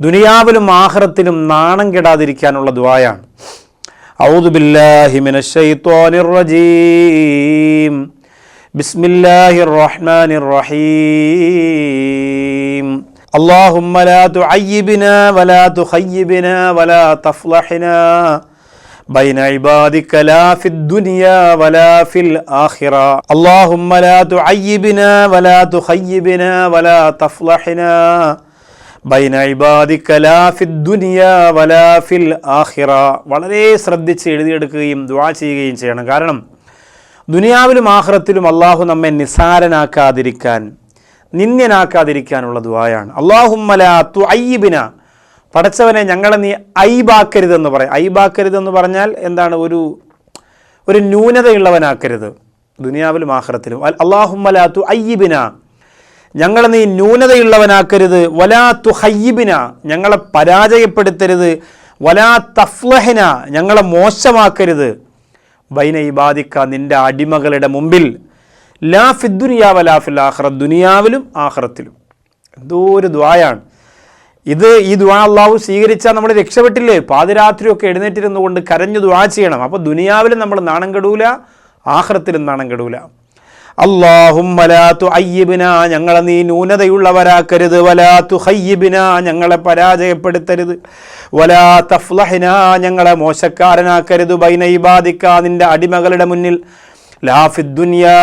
ദുനിയാവിലും ആഹ്റത്തിലും നാണം കെടാതിരിക്കാനുള്ള ദ്വായാണ് أعوذ بالله من الشيطان الرجيم بسم الله الرحمن الرحيم اللهم لا تعيبنا ولا تخيبنا ولا تفضحنا بين عبادك لا في الدنيا ولا في الآخرة اللهم لا تعيبنا ولا تخيبنا ولا تفضحنا ബൈന വലാ ഫിൽ ആഹിറ വളരെ ശ്രദ്ധിച്ച് എഴുതിയെടുക്കുകയും ദുആ ചെയ്യുകയും ചെയ്യണം. കാരണം ദുനിയാവിലും ആഹ്റത്തിലും അള്ളാഹു നമ്മെ നിസാരനാക്കാതിരിക്കാൻ നിന്ദ്യനാക്കാതിരിക്കാനുള്ള ദുആയാണ്. അള്ളാഹുമ്മല തു അയ്യിബിന പടച്ചവനെ ഞങ്ങളെ നീ ഐബാക്കരുതെന്ന് പറയും ഐബാക്കരുതെന്ന് പറഞ്ഞാൽ എന്താണ്? ഒരു ഒരു ന്യൂനതയുള്ളവനാക്കരുത്. ദുനിയാവിലും ആഹ്റത്തിലും അള്ളാഹുമ്മല തു അയ്യിബിന ഞങ്ങളെ നീ ന്യൂനതയുള്ളവനാക്കരുത്. വലാ തുഹയ്യിബിന ഞങ്ങളെ പരാജയപ്പെടുത്തരുത്. വലാ തഫ്ലഹന ഞങ്ങളെ മോശമാക്കരുത്. ബൈന ഇബാദിക്ക നിന്റെ അടിമകളുടെ മുമ്പിൽ. ലാ ഫിദ്ദുനിയാ വലാ ഫിൽ ആഖിറ ദുനിയാവിലും ആഹ്റത്തിലും എന്തോ ഒരു ദ്വായാണ്. ഇത് ഈ ദ്വാ അള്ളാഹു സ്വീകരിച്ചാൽ നമ്മൾ രക്ഷപ്പെട്ടില്ലേ? പാതിരാത്രിയൊക്കെ എഴുന്നേറ്റിരുന്നു കൊണ്ട് കരഞ്ഞു ദ്വാ ചെയ്യണം. അപ്പോൾ ദുനിയാവിലും നമ്മൾ നാണം കെടൂല ആഹ്റത്തിലും നാണം കെടൂല. അള്ളാഹും അയ്യബിന ഞങ്ങളെ നീ ന്യൂനതയുള്ളവരാക്കരുത്. വലാത്തു ഹയ്യബിന ഞങ്ങളെ പരാജയപ്പെടുത്തരുത്. വലാ തഫ്ലഹിന ഞങ്ങളെ മോശക്കാരനാക്കരുത്. ബൈനൈബാദിക്ക നിന്റെ അടിമകളുടെ മുന്നിൽ. ലാഫി ദുനിയാ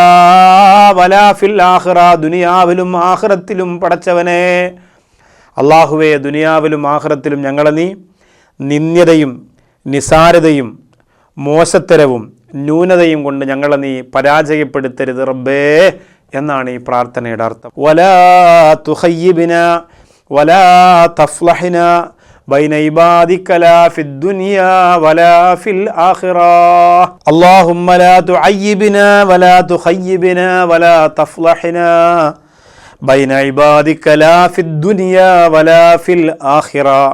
വലാഫിൽ ആഹ്റ ദുനിയാവിലും ആഹ്റത്തിലും പടച്ചവനെ. അള്ളാഹുവെ ദുനിയാവിലും ആഹ്റത്തിലും ഞങ്ങളെ നീ നിന്ദ്യതയും നിസാരതയും മോശത്തരവും ന്യൂനതയും കൊണ്ട് ഞങ്ങളെ നീ പരാജയപ്പെടുത്തരുത് റബ്ബേ എന്നാണ് ഈ പ്രാർത്ഥനയുടെ അർത്ഥം വലാ തുഹയ്യിബിന വലാ തഫ്ലഹിന بين عبادك لا في الدنيا ولا في الآخرة اللهم لا تعيبنا ولا تخيبنا ولا تفضحنا بين عبادك لا في الدنيا ولا في الآخرة